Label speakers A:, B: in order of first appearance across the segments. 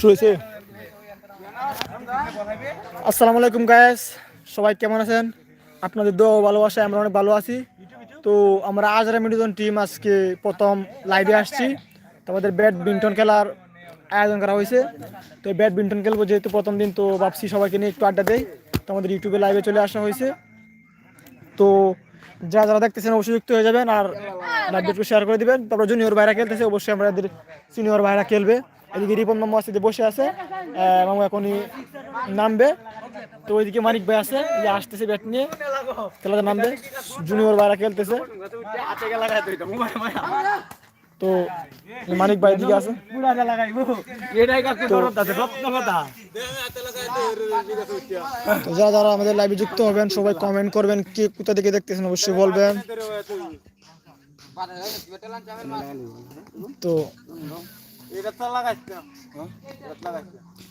A: শুরু আসসালামু আলাইকুম গায়েস সবাই কেমন আছেন? আপনাদের দোয়া ভালোবাসায় আমরা অনেক ভালো আছি। তো আমরা আজরা মিডিজন টিম আজকে প্রথম লাইভে আসছি। তো আমাদের ব্যাডমিন্টন খেলার আয়োজন করা হয়েছে। তো ব্যাডমিন্টন খেলব যেহেতু প্রথম দিন, তো ভাবছি সবাইকে নিয়ে একটু আড্ডা দেই। তো আমাদের ইউটিউবে লাইভে চলে আসা হয়েছে। তো যারা যারা দেখতেছেন অবশ্যই যুক্ত হয়ে যাবেন আর একটু শেয়ার করে দিবেন। তারপর জুনিয়র ভাইরা খেলতেছে, অবশ্যই আমাদের সিনিয়র ভাইরা খেলবে। এদিকে রিপন মামা আসতে বসে আছে। মামা এখনই নামবে। তো ওইদিকে মানিক ভাই আছে আসতেছে ব্যাট নিয়ে। খেলাতে নামবে। জুনিয়র ভাইরা খেলতেছে। তো মানিক ভাই দিকে আছে। যারা যারা আমাদের লাইভে যুক্ত হবেন, সবাই কমেন্ট করবেন, কে কোথা থেকে দেখতেছেন অবশ্যই বলবেন। তো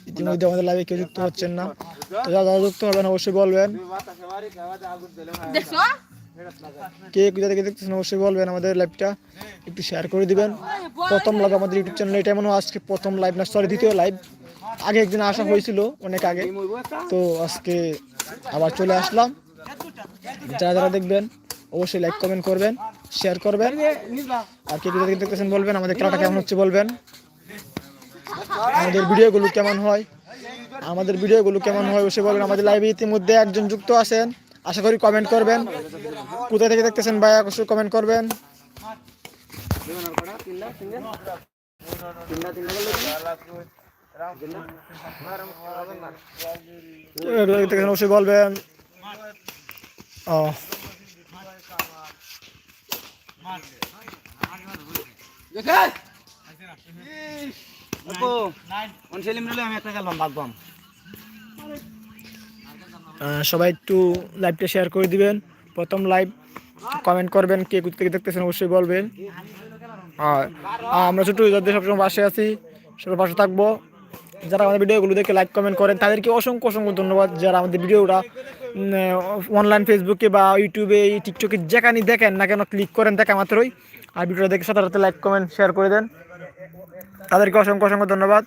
A: ইতিমধ্যে আমাদের লাইভে কেউ যুক্ত হচ্ছেন না। তো যারা যারা যুক্ত হবেন অবশ্যই বলবেন। কে কোথা থেকে দেখতেছেন অবশ্যই বলবেন আমাদের লাইভটা একটু শেয়ার করে দিবেন। প্রথম লাইভ আমাদের ইউটিউব চ্যানেলে এটা মনে আজকে প্রথম লাইভ না সরি দ্বিতীয় লাইভ আগে একদিন আসা হয়েছিল অনেক আগে। তো আজকে আবার চলে আসলাম। যারা যারা দেখবেন অবশ্যই লাইক কমেন্ট করবেন শেয়ার করবেন। আর কে কোথা থেকে দেখতেছেন বলবেন আমাদের খেলাটা কেমন হচ্ছে বলবেন। আমাদের ভিডিওগুলো কেমন হয়? আমাদের ভিডিওগুলো কেমন হয় অবশ্যই বলবেন। আমাদের লাইভে ইতিমধ্যে একজন যুক্ত আছেন। আশা করি কমেন্ট করবেন। কোথা থেকে দেখতেছেন ভাই, অবশ্যই কমেন্ট করবেন। সবাই একটু লাইভটা শেয়ার করে দিবেন। প্রথম লাইভ কমেন্ট করবেন, কে কোথা থেকে দেখতেছেন অবশ্যই বলবেন। আর আমরা ছোট যাদের সবসময় পাশে আছি, সবার পাশে থাকব। যারা আমাদের ভিডিওগুলো দেখে লাইক কমেন্ট করেন, তাদেরকে অসংখ্য অসংখ্য ধন্যবাদ। যারা আমাদের ভিডিওটা অনলাইন ফেসবুকে বা ইউটিউবে টিকটকে যেখানে দেখেন না কেন ক্লিক করেন, দেখা মাত্রই। আর ভিডিওটা দেখে সাথে সাথে লাইক কমেন্ট শেয়ার করে দেন। তাদেরকে অসংখ্য অসংখ্য ধন্যবাদ।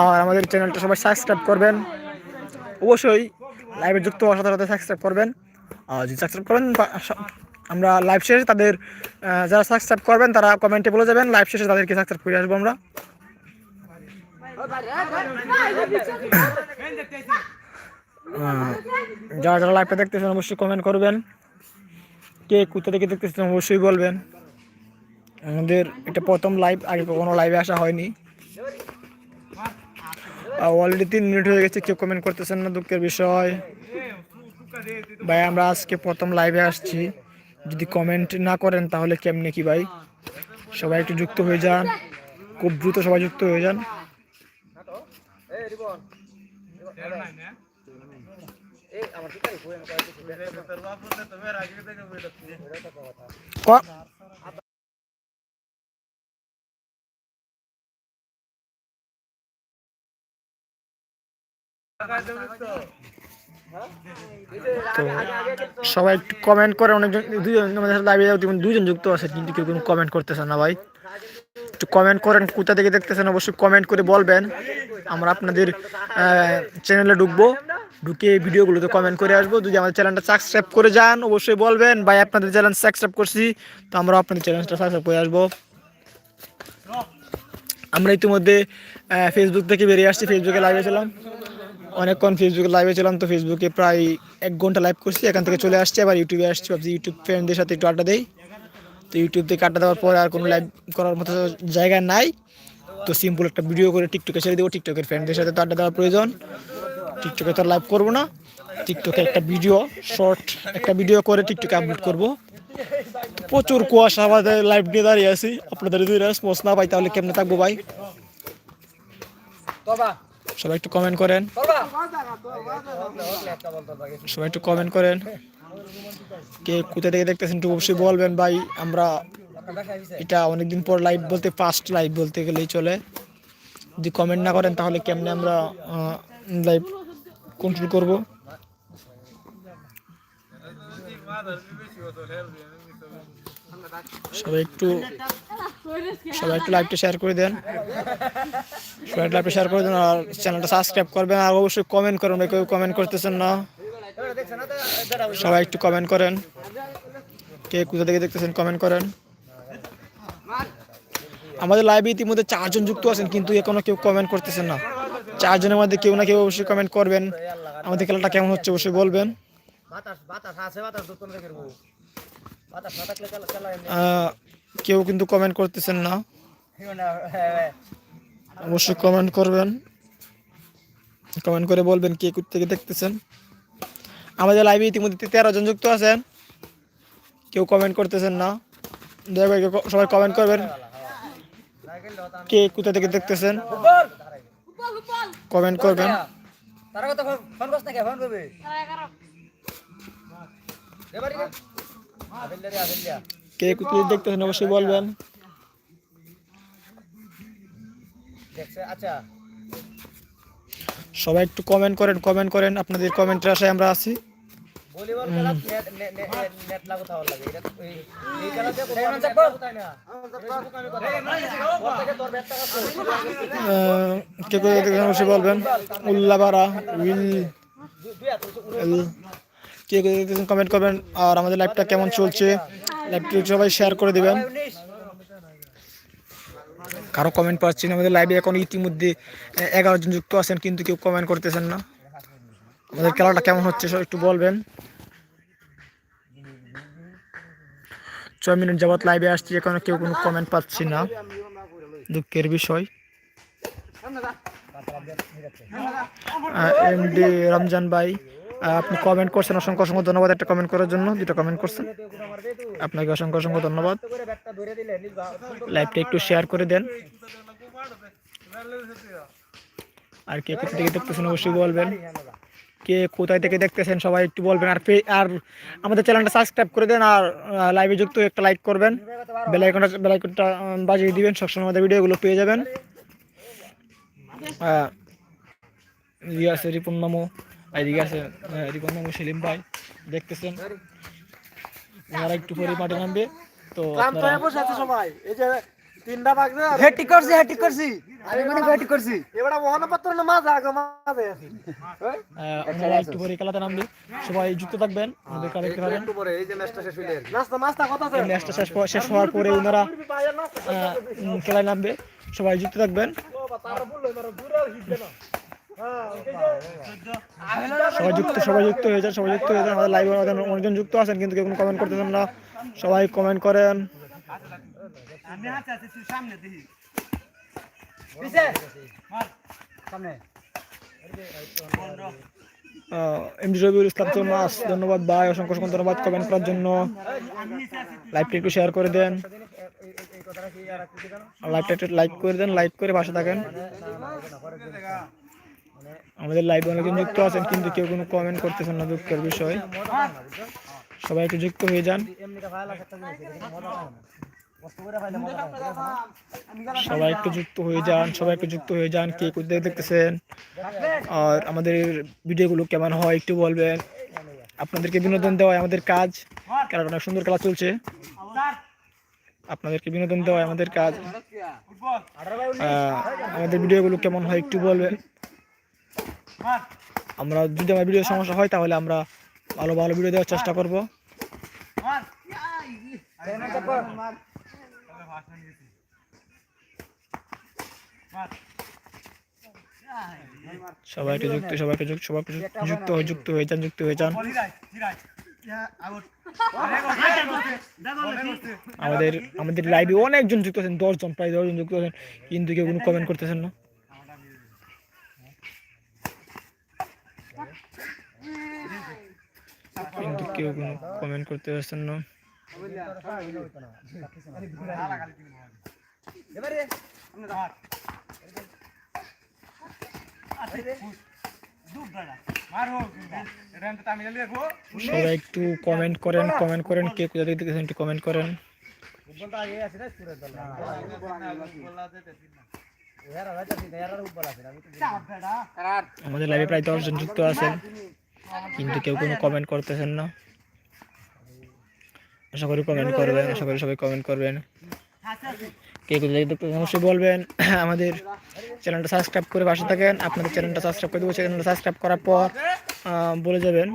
A: আর আমাদের চ্যানেলটা সবাই সাবস্ক্রাইব করবেন। অবশ্যই লাইভে যুক্ত হওয়ার সাথে সাথে সাবস্ক্রাইব করবেন। আর যদি সাবস্ক্রাইব করেন আমরা লাইভ শেষে তাদের যারা সাবস্ক্রাইব করবেন, তারা কমেন্টে বলে যাবেন লাইভ শেষে তাদেরকে সাবস্ক্রাইব করে আসব আমরা। যারা যারা লাইভটা দেখতেছেন, অবশ্যই কমেন্ট করবেন। কে কোথা থেকে দেখতেছেন অবশ্যই বলবেন। আমাদের এটা প্রথম লাইভ আগে কখনো লাইভে আসা হয়নি। অলরেডি তিন মিনিট হয়ে গেছে, কেউ কমেন্ট করতেছেন না দুঃখের বিষয়। ভাই, আমরা আজকে প্রথম লাইভে আসছি। যদি কমেন্ট না করেন তাহলে কেমনে কি ভাই? সবাই একটু যুক্ত হয়ে যান। খুব দ্রুত সবাই যুক্ত হয়ে যান। সবাই কমেন্ট করে, অনেকজন দুজন আমাদের সাথে লাইভে দুজন যুক্ত আছে, কিন্তু কেউ কোনো কমেন্ট করতেছে না ভাই। একটু কমেন্ট করেন, কোথা থেকে দেখতেছেন, অবশ্যই কমেন্ট করে বলবেন। আমরা আপনাদের চ্যানেলে ঢুকবো। ঢুকে ভিডিওগুলোতে কমেন্ট করে আসব। যদি আমাদের চ্যানেলটা সাবস্ক্রাইব করে যান, অবশ্যই বলবেন, ভাই, আপনাদের চ্যানেল সাবস্ক্রাইব করছি। তো আমরা আপনাদের চ্যানেলটা সাবস্ক্রাইব করে আসব। আমরা ইতিমধ্যে ফেসবুক থেকে বেরিয়ে আসছি। ফেসবুকে লাইভে ছিলাম। অনেকক্ষণ ফেসবুকে লাইভে ছিলাম। তো ফেসবুকে প্রায় এক ঘণ্টা লাইভ করছি। এখান থেকে চলে আসছি। আবার ইউটিউবে আসছি। ভাবছি ইউটিউব ফ্রেন্ডদের সাথে একটু আড্ডা দেই। তো ইউটিউব থেকে আড্ডা দেওয়ার পরে আর কোনো লাইভ করার মতো জায়গা নাই। তো সিম্পল একটা ভিডিও করে টিকটকে ছেড়ে দেবো। টিকটকের ফ্রেন্ডদের সাথে তো আড্ডা দেওয়ার প্রয়োজন। টিকটকে তো লাইভ করব না। টিকটকে একটা ভিডিও শর্ট একটা ভিডিও করে টিকটকে আপলোড করব। প্রচুর কুয়াশা আমাদের লাইভ নিয়ে দাঁড়িয়ে আছি। আপনাদের যদি রেসপন্স না পাই তাহলে কেমনে থাকব ভাই? সবাই একটু কমেন্ট করেন। সবাই একটু কমেন্ট করেন। কে কোথা থেকে দেখতেছেন একটু অবশ্যই বলবেন ভাই। আমরা এটা অনেকদিন পর লাইভ বলতে ফার্স্ট লাইভ বলতে গেলেই চলে। যদি কমেন্ট না করেন তাহলে কেমনে আমরা লাইভ কন্ট্রোল করব। সবাই একটু সবাই একটু লাইভটা শেয়ার করে দেন। সবাই লাইভটা শেয়ার করে দেন আর চ্যানেলটা সাবস্ক্রাইব করবেন আর অবশ্যই কমেন্ট করুন কেউ কমেন্ট করতেছেন না। সবাই একটু কমেন্ট করেন। কে কোথা থেকে দেখতেছেন কমেন্ট করেন। আমাদের লাইভে ইতিমধ্যে চারজন যুক্ত আছেন, কিন্তু এখনও কেউ কমেন্ট করতেছেন না। চারজনের মধ্যে কেউ না কেউ অবশ্যই কমেন্ট করবেন। আমাদের খেলাটা কেমন হচ্ছে অবশ্যই বলবেন। কেউ কিন্তু কমেন্ট করতেছেন না। অবশ্যই কমেন্ট করবেন। কমেন্ট করে বলবেন কে থেকে দেখতেছেন। আমাদের লাইভে ইতিমধ্যে তেরো জন যুক্ত আছেন। কেউ কমেন্ট করতেছেন না। দয়া সবাই কমেন্ট করবেন। কে কোথা থেকে দেখতেছেন। কমেন্ট করবেন।
B: তারা কথা ফোন করছ না কে? ফোন করবে।
A: কে কোথা দেখতেছেন অবশ্যই বলবেন।
B: দেখছে আচ্ছা।
A: সবাই একটু কমেন্ট করেন কমেন্ট করেন। আপনাদের কমেন্টের আশায় আমরা আছি।
B: ভলিবল খেলা নেট নেট লাগে এটা এই না
A: কে বলবেন? উল্লাবাড়া উইল কে কে কমেন্ট করবেন। আর আমাদের লাইভটা কেমন চলছে? লাইভটি সবাই শেয়ার করে দিবেন। কারও কমেন্ট পাচ্ছি না আমাদের লাইভে এখন ইতিমধ্যে এগারো জন যুক্ত আছেন কিন্তু কেউ কমেন্ট করতেছেন না। আমাদের খেলাটা কেমন হচ্ছে সব একটু বলবেন। ছয় মিনিট যাবত লাইভে আসছি, এখনও কেউ কোনো কমেন্ট পাচ্ছি না। দুঃখের বিষয়। এম ডি রমজান ভাই আপনি কমেন্ট করছেন, অসংখ্য অসংখ্য ধন্যবাদ একটা কমেন্ট করার জন্য। যেটা কমেন্ট করছেন। আপনাকে অসংখ্য অসংখ্য ধন্যবাদ। লাইভটা একটু শেয়ার করে দেন। আর কে কোথা থেকে দেখতেছেন, অবশ্যই বলবেন। কে কোথায় থেকে দেখতেছেন সবাই একটু বলবেন। আর আর আমাদের চ্যানেলটা সাবস্ক্রাইব করে দেন আর লাইভে যুক্ত একটা লাইক করবেন। বেল আইকনটা বেল আইকনটা উম, বাজিয়ে দিবেন সবসময় আমাদের ভিডিওগুলো পেয়ে যাবেন। আছে রিপন মামু এদিকে আছে রিপন মামু সেলিম ভাই দেখতেছেন? ওনারা একটু পরে মাঠে নামবে। তো
B: সবাই। এই যে তিনটা ভাগ
C: হেটি করছি হেটি করছি। আমি মানে হেটি করছি।
B: এবারে মহানপাত্র না মাঝে আগে মাঝে আছে।
A: আহ, একটু পরে খেলাতে নামবে। সবাই যুক্ত থাকবেন আমাদের খেলা দেখতে পাবেন
B: একটু পরে এই যে ম্যাচটা শেষ হইলে। নাস্তা কথা আছে?
A: ম্যাচটা শেষ শেষ হওয়ার পরে ওনারা খেলায় নামবে। সবাই যুক্ত থাকবেন। সবাই যুক্ত সবাই যুক্ত হয়ে যান সবাই যুক্ত হয়ে যান। আমাদের লাইভে অনেকজন যুক্ত আছেন কিন্তু কেউ কমেন্ট করতেছেন না। সবাই কমেন্ট করেন।
B: সামনে
A: এমডি রবিউল ইসলাম চৌমাস ধন্যবাদ ভাই অসংখ্য অসংখ্য ধন্যবাদ কমেন্ট করার জন্য। লাইভটা একটু শেয়ার করে দেন। লাইভটা একটু লাইক করে দেন লাইক করে পাশে থাকেন। আমাদের লাইভে অনেকজন যুক্ত আছেন কিন্তু কেউ কোনো কমেন্ট করতেছেন না দুঃখের বিষয়। সবাই একটু যুক্ত হয়ে যান। সবাই একটু যুক্ত হয়ে যান, সবাই একটু যুক্ত হয়ে যান, কে কোথায় দেখতেছেন? আর আমাদের ভিডিওগুলো কেমন হয় একটু বলবেন। আপনাদেরকে বিনোদন দেওয়া আমাদের কাজ খেলাটা অনেক সুন্দর খেলা চলছে। আপনাদেরকে বিনোদন দেওয়া আমাদের কাজ। আমাদের ভিডিওগুলো কেমন হয় একটু বলবেন। আমরা যদি আমার ভিডিও সমস্যা হয়, তাহলে আমরা ভালো ভালো ভিডিও দেওয়ার চেষ্টা করব। সবাই একটু যুক্ত, সবাই একটু যুক্ত, সবাই যুক্ত হয়ে যুক্ত হয়ে যান, যুক্ত হয়ে যান। আমাদের আমাদের লাইভে অনেকজন যুক্ত আছেন, দশজন, প্রায় দশজন যুক্ত আছেন। কিন্তু কেউ কোনো কমেন্ট করতেছেন না। কিন্তু কেউ কোনো কমেন্ট করতে পারছেন না। সবাই একটু কমেন্ট করেন কমেন্ট করেন, কে কোথা থেকে দেখেছেন একটু কমেন্ট করেন। আমাদের লাইভে প্রায় দশজন যুক্ত আছেন, কিন্তু কেউ কোনো কমেন্ট করতেছেন না। আশা করি কমেন্ট করবেন আশা করি সবাই কমেন্ট করবেন। কে কোথা থেকে দেখতেছেন অবশ্যই বলবেন। আমাদের চ্যানেলটা সাবস্ক্রাইব করে পাশে থাকেন। আপনাদের চ্যানেলটা সাবস্ক্রাইব করে দেবো চ্যানেলটা সাবস্ক্রাইব করার পর বলে যাবেন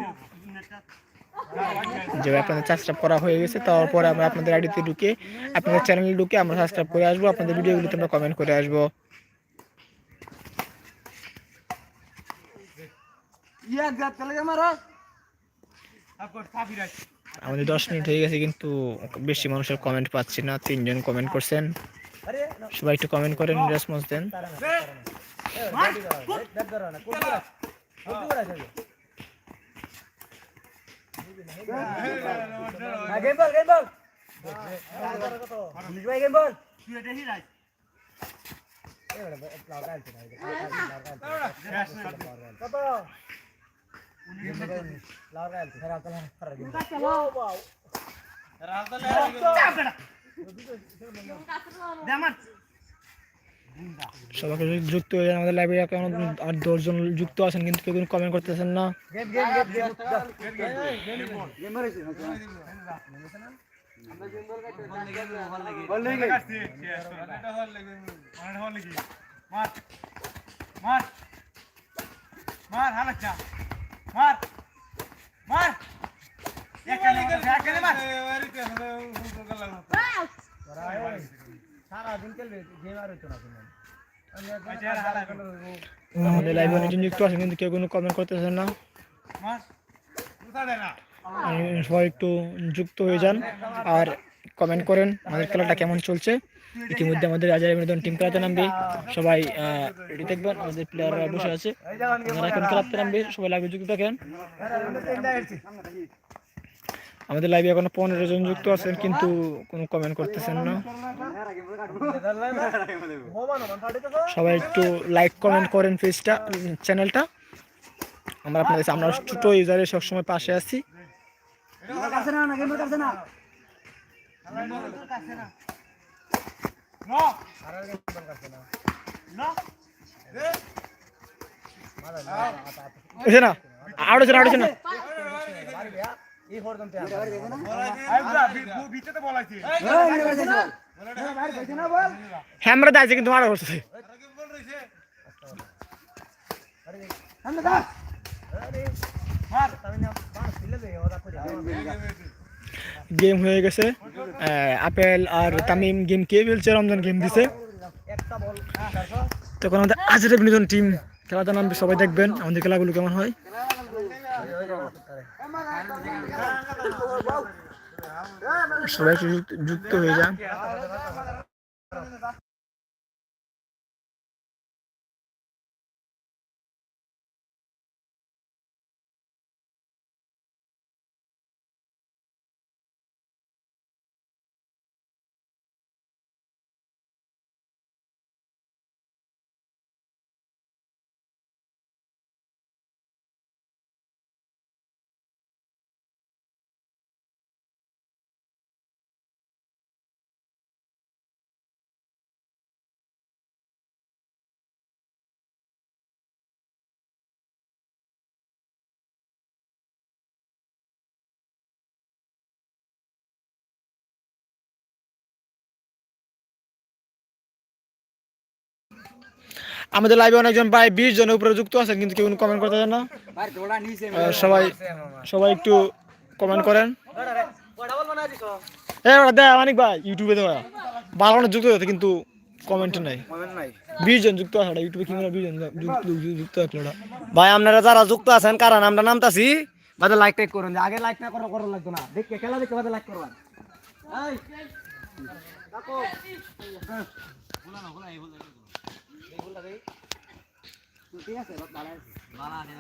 A: যে আপনাদের সাবস্ক্রাইব করা হয়ে গেছে। তারপরে আমরা আপনাদের আইডিতে ঢুকে আপনাদের চ্যানেলে ঢুকে আমরা সাবস্ক্রাইব করে আসব। আপনাদের ভিডিওগুলিতে আমরা কমেন্ট করে আসব।
C: ইয়া গাত চলে গে মারো?
A: আমাদের দশ মিনিট হয়ে গেছে, কিন্তু বেশি মানুষের কমেন্ট পাচ্ছি না। তিনজন কমেন্ট করছেন। সবাই একটু কমেন্ট করেন রেসপন্স দেন। সবাইকে যুক্ত হয়ে যান আমাদের লাইব্রেরি এখন আর দশজন যুক্ত আছেন কিন্তু কেউ কমেন্ট করতেছেন না।
C: গেম গেম গেম
B: না তুমি
A: আমাদের লাইভে যুক্ত আছেন কিন্তু কেউ কোনো কমেন্ট করতেছেন না সবাই একটু যুক্ত হয়ে যান আর কমেন্ট করেন আমাদের খেলাটা কেমন চলছে। ইতিমধ্যে আমাদের রাজার বিনোদন টিম খেলাতে নামবে। সবাই রেডি থাকবেন। আমাদের প্লেয়াররা বসে আছে। যারা এখন খেলাতে নামবে। সবাই লাইভে যুক্ত থাকেন। আমাদের লাইভে এখনও পনেরো জন যুক্ত আছেন, কিন্তু কোনো কমেন্ট করতেছেন না। সবাই একটু লাইক কমেন্ট করেন পেজটা চ্যানেলটা আমরা আপনাদের আমরা ছোট ইউজারের সবসময় পাশে আছি।
C: না না গেম কাছে না
A: এসে না। আড়ছে না আড়ছে না
B: এই ফোরদম তে
A: হ্যামরা দাইছে কিন্তু মারা। করছে গেম হয়ে গেছে। আপেল আর তামিম গেম কে বলছে? রমজান গেম দিছে। তখন আমাদের আজের বিনোদন টিম খেলাটা নামবে সবাই দেখবেন। আমাদের খেলাগুলো কেমন হয়? সবাই যুক্ত হয়ে যান। আমাদের লাইভে অনেকজন প্রায় বিশ জনের উপরে যুক্ত আছেন কিন্তু কেউ কমেন্ট করতে চান না সবাই সবাই একটু কমেন্ট করেন ওরা দেয় মানিক ভাই ইউটিউবে দেওয়া ভালো অনেক যুক্ত আছে কিন্তু কমেন্ট নাই বিশ জন যুক্ত আছে ইউটিউবে কিংবা বিশ জন যুক্ত- যুক্ত- যুক্ত আছে।
B: ভাই আপনারা যারা যুক্ত আছেন কারণ আমরা নামতাছি বাদে লাইক টাইক করুন আগে লাইক না করো করো লাগতো না দেখে খেলা দেখে বাদে লাইক করবা এই
C: ঠিক আছে ভালো আছে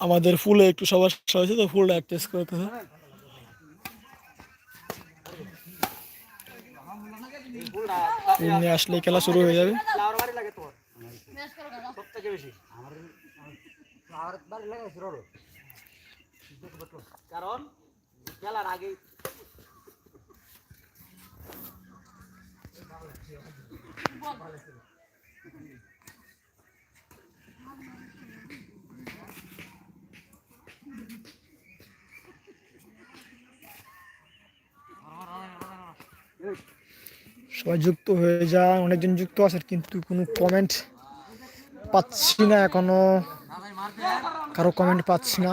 A: আমাদের ফুলে একটু সমস্যা হয়েছে তো ফুলটা টেস্ট করতে হবে। ফুল নিয়ে আসলে খেলা শুরু হয়ে যাবে
B: ফ্লাওয়ার বাড়ি লাগে তোর সব থেকে বেশি
C: আর বাড়ি লাগাই শুরু
B: কারণ খেলার আগে
A: সবাই যুক্ত হয়ে যায় অনেকজন যুক্ত আছে কিন্তু কোনো কমেন্ট পাচ্ছি না এখনও। কারও কমেন্ট পাচ্ছি না।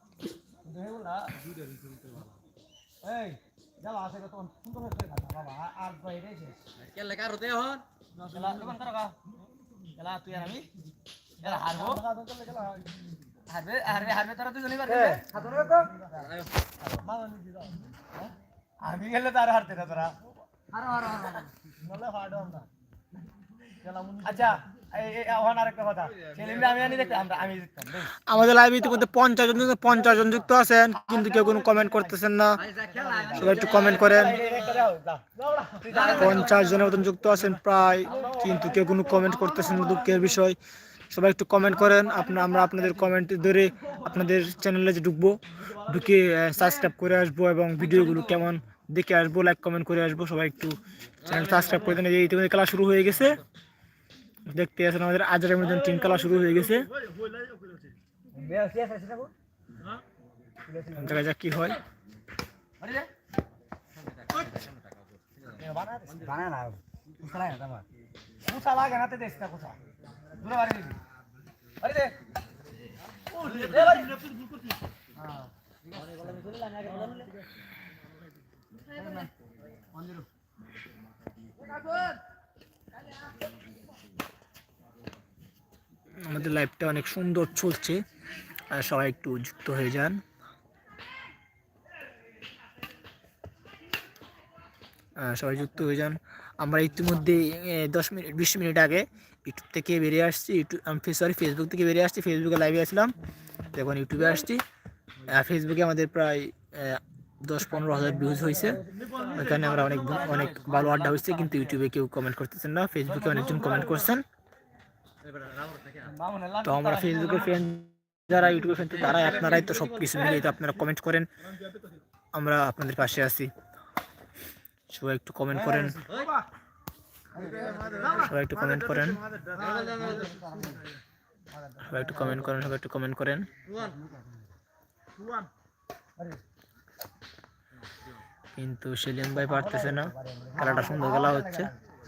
B: এই যাও আছে তো সুন্দর খাতা বাবা আর বাইরে শেষ
C: কেলে কার হতে হন
B: খেলা দোকান করো গা খেলা তুই আর আমি খেলা হারবো হারবে হারবে হারবে তোরা দুজনই পারবে আমি গেলে তার হারতে না তোরা হারো হারো হারো আচ্ছা এই- এই ওখানে
A: আমাদের লাইভ ইতিমধ্যে পঞ্চাশ জন পঞ্চাশ জন যুক্ত আছেন, কিন্তু কেউ কোনো কমেন্ট করতেছেন না। সবাই একটু কমেন্ট করেন। পঞ্চাশ জনের মতন যুক্ত আছেন প্রায়, কিন্তু কেউ কোনো কমেন্ট করতেছেন না দুঃখের বিষয়। সবাই একটু কমেন্ট করেন। আপনার আমরা আপনাদের কমেন্ট ধরে আপনাদের চ্যানেলে যে ঢুকবো, ঢুকে সাবস্ক্রাইব করে আসব এবং ভিডিওগুলো কেমন দেখে আসব লাইক কমেন্ট করে আসব। সবাই একটু চ্যানেল সাবস্ক্রাইব করে দেন। ইতিমধ্যে খেলা শুরু হয়ে গেছে। দেখতে আছেন আমাদের আজরের মতন টিম খেলা শুরু হয়ে গেছে। দেখা যাক কি হয়
B: রে। বানা না কুসা লাগে না তোমার কুসা লাগে না তে দেশ না কুসা দূরে বাড়ি দিবি আরে দে দে বাড়ি হ্যাঁ
A: আমাদের লাইভটা অনেক সুন্দর চলছে। আর সবাই একটু যুক্ত হয়ে যান। সবাই যুক্ত হয়ে যান। আমরা ইতিমধ্যে দশ মিনিট, বিশ মিনিট আগে ইউটিউব থেকে বেরিয়ে আসছি। ইউটিউব সরি ফেসবুক থেকে বেরিয়ে আসছি। ফেসবুকে লাইভে আসলাম এখন ইউটিউবে আসছি। ফেসবুকে আমাদের প্রায় দশ পনেরো হাজার ভিউজ হয়েছে। ওইখানে আমরা অনেক অনেক ভালো আড্ডা হয়েছে। কিন্তু ইউটিউবে কেউ কমেন্ট করতেছেন না। ফেসবুকে অনেকজন কমেন্ট করছেন। তো আমরা ফেসবুকের ফ্রেন্ড যারা ইউটিউবের ফ্রেন্ড তারা, আপনারাই তো সব কিছু মিলিয়ে তো আপনারা কমেন্ট করেন। আমরা আপনাদের পাশে আছি। সবাই একটু কমেন্ট করেন। সবাই একটু কমেন্ট করেন। সবাই একটু কমেন্ট করেন, সবাই একটু কমেন্ট করেন। কিন্তু সেলিম ভাই পারতেছে না। খেলাটা সুন্দর খেলা হচ্ছে।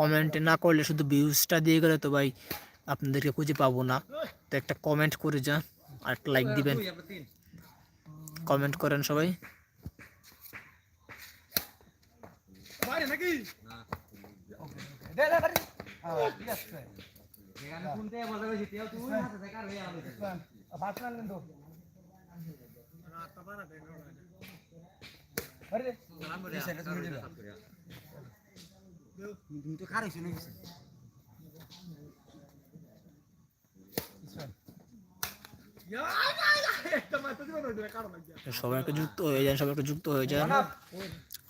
A: কমেন্ট না করলে শুধু ভিউজটা দিয়ে গেলে তো ভাই আপনাদেরকে খুঁজে পাবো না। তো একটা কমেন্ট করে যান, আর একটা লাইক দিবেন। কমেন্ট করেন সবাই।
B: দে, বাড়ি। ঠিক আছে।
C: এখানে শুনতে মজা হয়েছে তেও তুই হাতে থেকে আর আলো
B: বাস না নিন তো। বাড়ি দে।
C: তো কার হইছে নাকি
A: তো সবাই একটু যুক্ত হয়ে যান সবাই একটু যুক্ত হয়ে যান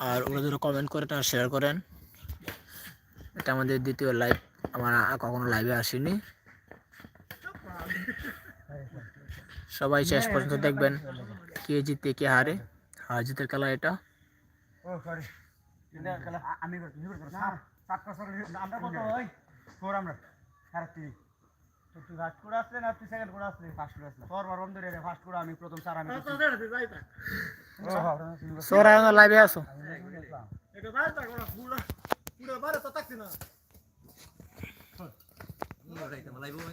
A: আর ওরা যারা কমেন্ট করেন আর শেয়ার করেন এটা আমাদের দ্বিতীয় লাইভ আমার কখনো লাইভে আসেনি সবাই শেষ পর্যন্ত দেখবেন কে জিতে কে হারে হার জিতের খেলা এটা
B: আমি করছি, তুমি করো। সাত- সাতটা সরে আমরা কত ওই? Four আমরা। সাড়ে তিন। তো তুই first করে আসলে না তুই second করে আসলি? তোর বার বন্ধ রে রে, first করে আমি প্রথম চার আমি হ্যাঁ।
A: সোরা লাইভে আসো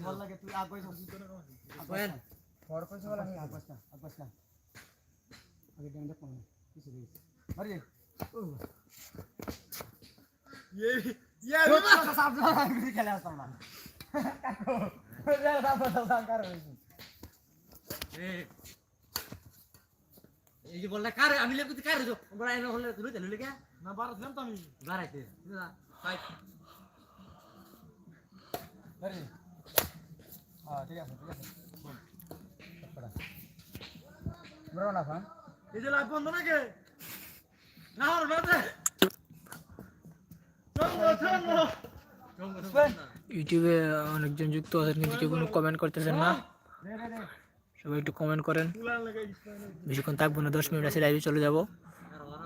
B: বল লাগে, তুই আগ কইছো। পর কইছো বলে আমি আগ কইছি না, আগ কইছি না। আগে game দেখব না, কিছু দিস। বাড়ি যাই। ও। খেলে আসতাম না
C: এই যে বললা কারে আমি লেগে তুই কারে বড় আইনা হলে তুই তেলু লেগে
A: না বাড়াছিলাম তো আমি
C: বাড়াইতে ফাইট
B: হ্যাঁ ঠিক আছে ঠিক আছে বড় না ফান
A: এই যে লাইভ বন্ধ নাকি না হর বাদে ইউটিউবে অনেকজন যুক্ত আছেন, কিন্তু কেউ কোনো কমেন্ট করতেছেন না। সবাই একটু কমেন্ট করেন। বেশিক্ষণ থাকব না, দশ মিনিট আছে লাইভে চলে যাব।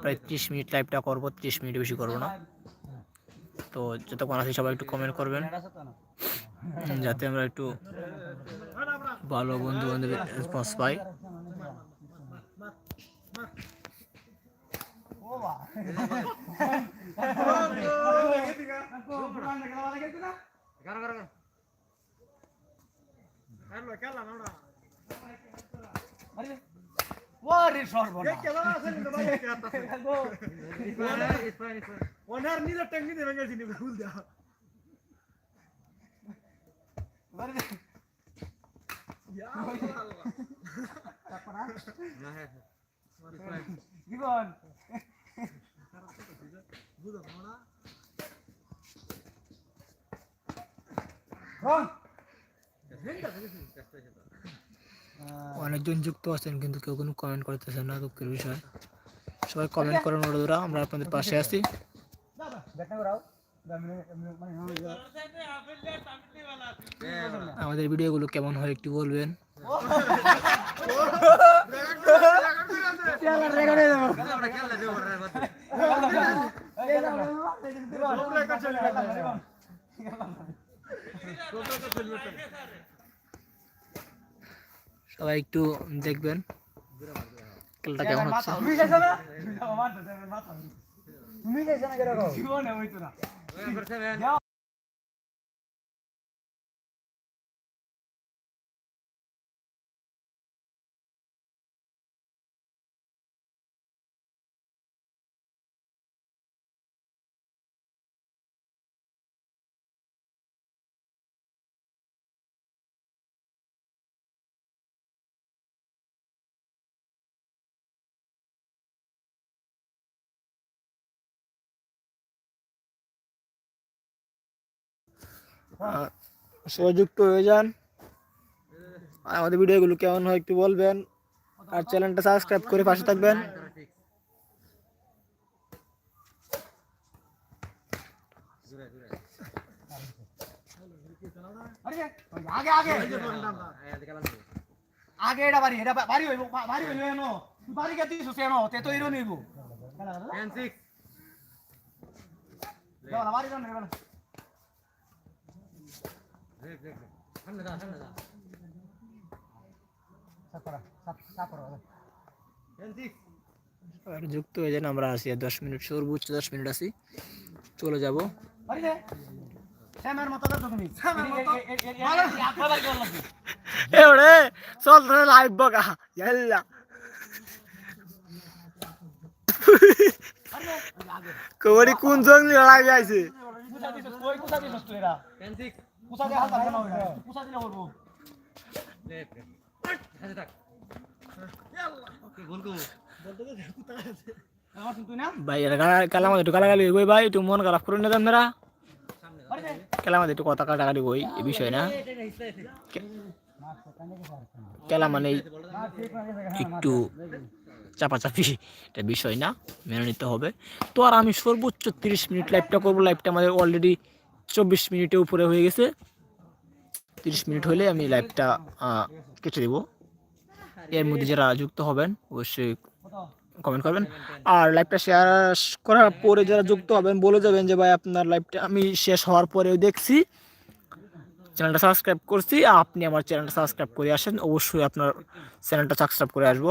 A: প্রায় ত্রিশ মিনিট লাইভটা করব, ত্রিশ মিনিট বেশি করব না। তো যতক্ষণ আছে, সবাই একটু কমেন্ট করবেন। যাতে আমরা একটু ভালো বন্ধু বান্ধবের রেসপন্স পাই।
B: কারও
A: অনেকজন যুক্ত আছেন, কিন্তু কেউ কোনো কমেন্ট করতেছেন না দুঃখের বিষয়। সবাই কমেন্ট করেন ওরা আমরা আপনাদের পাশে আছি। আমাদের ভিডিওগুলো কেমন হয় একটু বলবেন।
C: আমরা খেললে দেব রে বাদ
A: সবাই একটু দেখবেন। খেলাটা কেমন হচ্ছে?
B: তুমি না? তুমি গেছো না কেন জীবনে হইতো না
C: করতে
A: আহ, সবাই যুক্ত হয়ে যান। আমাদের ভিডিওগুলো কেমন হয় একটু বলবেন। আর চ্যানেলটা সাবস্ক্রাইব করে পাশে থাকবেন।
B: আগে আগে আগে এটা বাড়ি এটা বাড়ি হইব বাড়ি হইল এনো। বাড়ি কে দিছিস এনো তে তো ইরো নিব।
C: টেন সিক্স
B: দাও না বাড়ি দাও না এবার
C: সামনে যা সামনে যা
B: সাপ করা সাপ সাপ করা
C: টেন সিক্স
A: আর যুক্ত হয়ে যান, আমরা আসি দশ মিনিট সর্বোচ্চ দশ মিনিট আসি চলে যাব। এবারে চল তাহলে লাইভ বগা। ইয়াল্লা। কোন জঙ্গলি লাইভ আইছে
B: কুসা দিছিস কই কুসা দিছিস তুই এরা।
C: টেন সিক্স
B: কুসা দিয়ে হালতা কেন হইরা কুসা দিলে করব।
C: লেফট হাতে থাক। ওকে গোল গো
B: আমার তুই না?
A: ভাই এর কালা মাঝে একটু গালাগালি হইবই ভাই। একটু মন খারাপ করুন না মাঝে একটু কথা কাটাকাটি হই এই বিষয় না। খেলা মানে একটু চাপাচাপি, এটা বিষয় না, মেনে নিতে হবে। তো আর আমি সর্বোচ্চ তিরিশ মিনিট লাইভটা করব। লাইভটা আমাদের অলরেডি চব্বিশ মিনিটে উপরে হয়ে গেছে। তিরিশ মিনিট হলে আমি লাইভটা কেটে দেবো। এর মধ্যে যারা যুক্ত হবেন, অবশ্যই কমেন্ট করবেন। আর লাইভটা শেয়ার করার পরে যারা যুক্ত হবেন, বলে যাবেন যে, ভাই, আপনার লাইভটা আমি শেষ হওয়ার পরেও দেখছি। চ্যানেলটা সাবস্ক্রাইব করছি। আপনি আমার চ্যানেলটা সাবস্ক্রাইব করে আসেন। অবশ্যই আপনার চ্যানেলটা সাবস্ক্রাইব করে আসব।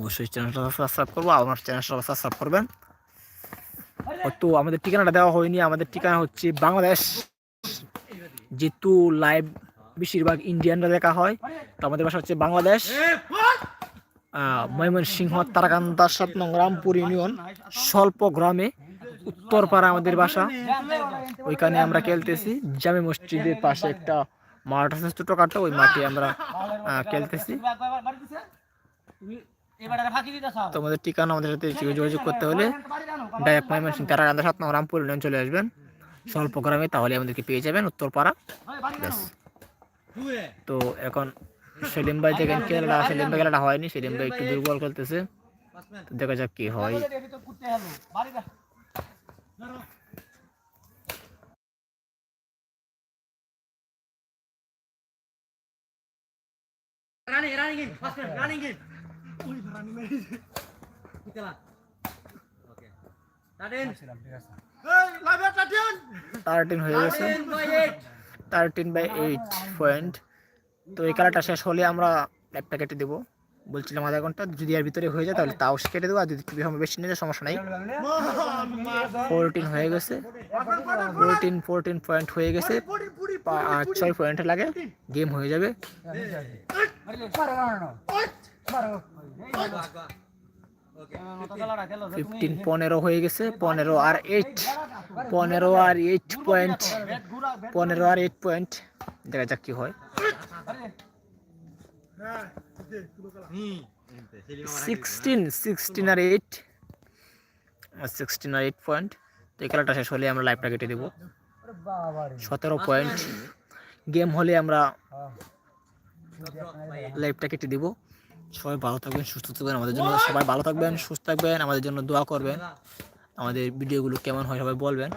A: অবশ্যই চ্যানেলটা সাবস্ক্রাইব করব আমার চ্যানেলটা সাবস্ক্রাইব করবেন। তো আমাদের ঠিকানাটা দেওয়া হয়নি, আমাদের ঠিকানা হচ্ছে বাংলাদেশ যেহেতু লাইভ বেশিরভাগ ইন্ডিয়ানরা দেখা হয়। তো আমাদের বাসা হচ্ছে বাংলাদেশ ময়মনসিংহ, তারাকান্দা সাত নং রামপুর ইউনিয়ন, স্বল্প গ্রামে উত্তরপাড়া আমাদের বাসা। ওইখানে আমরা খেলতেছি, জামে মসজিদের পাশে একটা মাঠ আছে ছোটখাটো, ওই মাঠে আমরা খেলতেছি। তোমাদের ঠিকানা আমাদের সাথে যোগাযোগ করতে হলে ডাইরেক্ট ময়মনসিং তারা রান্দা সাত নম্বর রামপুর ইউনিয়ন চলে আসবেন। স্বল্প গ্রামে তাহলে আমাদেরকে পেয়ে যাবেন উত্তরপাড়া। ব্যাস। তো এখন সেলিম ভাই দেখেন খেলাটা সেলিম ভাই খেলাটা হয়নি সেলিম ভাই একটু দুর্বল খেলতেছে। তো দেখা যাক কি হয়।
B: কুত্তে হলো বাড়ি
A: হয়ে গেছে।
C: টাটেন বাই
A: পয়েন্ট তো এই শেষ হলে আমরা কেটে দেবো। বলছিলাম আধা ঘণ্টা। যদি এর ভিতরে হয়ে যায় তাহলে তাও কেটে দেবো। আর যদি বেশি সমস্যা নাই। ফোরটিন হয়ে গেছে। ফোরটিন ফোরটিন পয়েন্ট হয়ে গেছে। ছয় পয়েন্ট লাগে। গেম হয়ে যাবে। ফিফটিন পনেরো হয়ে গেছে, পনেরো আর এইট পনেরো আর এইট পয়েন্ট পনেরো আর এইট পয়েন্ট দেখা যাক কি হয়। সিক্সটিন সিক্সটিন আর এইট সিক্সটিন আর এইট পয়েন্ট শেষ হলে আমরা লাইভটা কেটে দেবো। সতেরো পয়েন্ট গেম হলে আমরা কেটে দিব। সবাই ভালো থাকবেন সুস্থ থাকবেন। আমাদের জন্য সবাই ভালো থাকবেন সুস্থ থাকবেন আমাদের জন্য দোয়া করবেন। আমাদের ভিডিওগুলো কেমন হয় সবাই বলবেন।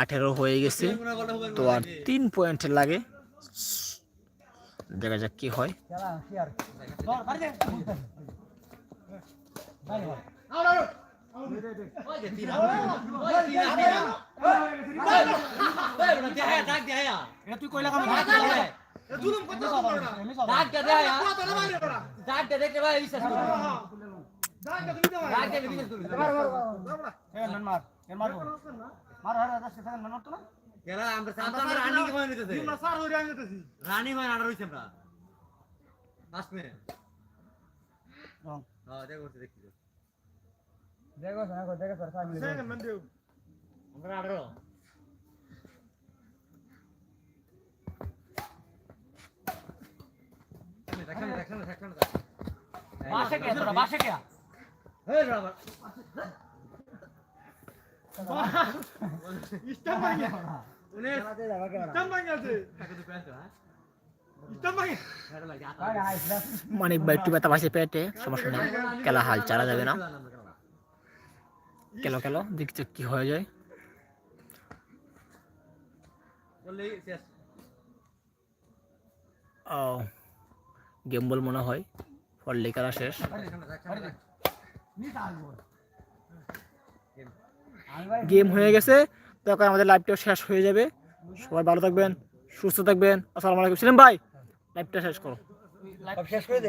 A: আঠেরো হয়ে গেছে তো আর তিন পয়েন্ট লাগে। দেখা যাক কি হয়।
B: তুই কইলা
C: রানিং হয় হয় আড়া রইছে আমরা পাঁচ মিনিট
B: রং
C: হ্যাঁ দেখো
B: দেখো দেখো দেখো স্যার সামনে
C: আমরা আড়ারো দেখেন দেখেন দেখেন
B: বাসে কে তোরা বাসে কে
C: এই বাবা উনি টাকা তো পেয়েছ হ্যাঁ এটা লাগে
A: মানিক ভাই একটু ব্যথা পাশে পেটে সমস্যা নেই। খেলা হাল চালা যাবে না। খেলো খেলো দেখছি কি হয়ে যায়।
C: বললেই
A: গেম বল মনে হয়। ফল লেখার শেষ। গেম হয়ে গেছে। তখন আমাদের লাইভটাও শেষ হয়ে যাবে। সবাই ভালো থাকবেন, সুস্থ থাকবেন। আসসালামু আলাইকুম। সেলিম ভাই লাইভটা শেষ করো।
B: শেষ করে